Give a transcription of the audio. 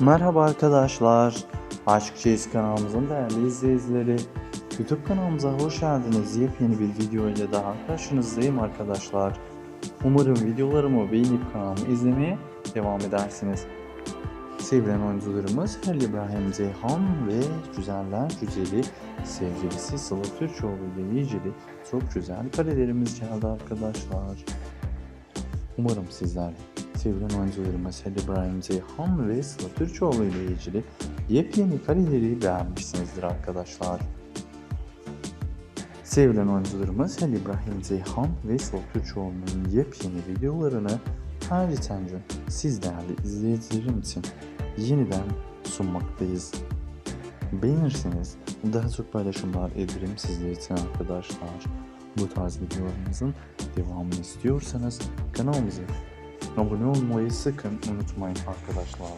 Merhaba arkadaşlar. Aşk Çeyiz kanalımızın değerli izleyicileri. YouTube kanalımıza hoş geldiniz. Yepyeni bir video ile daha karşınızdayım arkadaşlar. Umarım videolarımı beğenip kanalımı izlemeye devam edersiniz. Sevilen oyuncularımız Halil İbrahim Zeyhan ve güzeller güzeli sevgilisi Sıla Türkoğlu ile ilgili çok güzel karelerimiz geldi arkadaşlar. Umarım sizler sevilen oyuncularımız Halil İbrahim Zeyhan ve Sıla ile ilgili yepyeni kareleri beğenmişsinizdir arkadaşlar. Sevilen oyuncularımız Halil İbrahim Zeyhan ve Sıla yepyeni videolarını her gün siz değerli izleyicilerim için yeniden sunmaktayız. Beğenirseniz daha çok paylaşımlar ederim sizler için arkadaşlar. Bu tarz videolarımızın devamını istiyorsanız kanalımıza abone olmayı sakın unutmayın arkadaşlar.